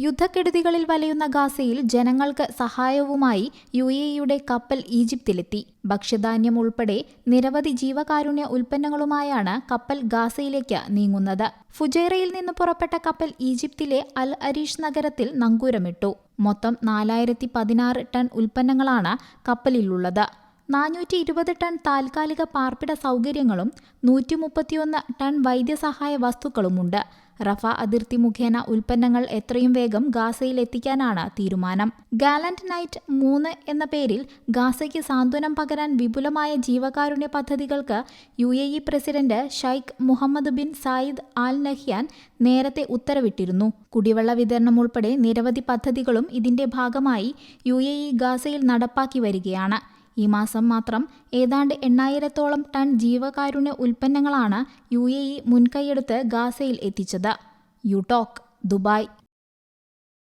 യുദ്ധക്കെടുതികളിൽ വലയുന്ന ഗാസയിൽ ജനങ്ങൾക്ക് സഹായവുമായി യു എ ഇയുടെ കപ്പൽ ഈജിപ്തിലെത്തി. ഭക്ഷ്യധാന്യം ഉൾപ്പെടെ നിരവധി ജീവകാരുണ്യ ഉൽപ്പന്നങ്ങളുമായാണ് കപ്പൽ ഗാസയിലേക്ക് നീങ്ങുന്നത്. ഫുജൈറയിൽ നിന്ന് പുറപ്പെട്ട കപ്പൽ ഈജിപ്തിലെ അൽ അരീഷ് നഗരത്തിൽ നങ്കൂരമിട്ടു. മൊത്തം നാലായിരത്തി പതിനാറ് ടൺ ഉൽപ്പന്നങ്ങളാണ് കപ്പലിലുള്ളത്. നാനൂറ്റി ഇരുപത് ടൺ താൽക്കാലിക പാർപ്പിട സൗകര്യങ്ങളും നൂറ്റി മുപ്പത്തിയൊന്ന് ടൺ വൈദ്യസഹായ വസ്തുക്കളുമുണ്ട്. റഫ അതിർത്തി മുഖേന ഉൽപ്പന്നങ്ങൾ എത്രയും വേഗം ഗാസയിൽ എത്തിക്കാനാണ് തീരുമാനം. ഗാലന്റ് നൈറ്റ് മൂന്ന് എന്ന പേരിൽ ഗാസയ്ക്ക് സാന്ത്വനം പകരാൻ വിപുലമായ ജീവകാരുണ്യ പദ്ധതികൾക്ക് U A E president Sheikh Mohammed bin Zayed Al Nahyan നേരത്തെ ഉത്തരവിട്ടിരുന്നു. കുടിവെള്ള വിതരണം ഉൾപ്പെടെ നിരവധി പദ്ധതികളും ഇതിന്റെ ഭാഗമായി യു എ ഇ ഗാസയിൽ നടപ്പാക്കി വരികയാണ്. ഈ മാസം മാത്രം ഏതാണ്ട് എണ്ണായിരത്തോളം ടൺ ജീവകാരുണ്യ ഉൽപ്പന്നങ്ങളാണ് യു എ ഇ മുൻകൈയെടുത്ത് ഗാസയിൽ എത്തിച്ചത്. യുടോക്ക് ദുബായ്.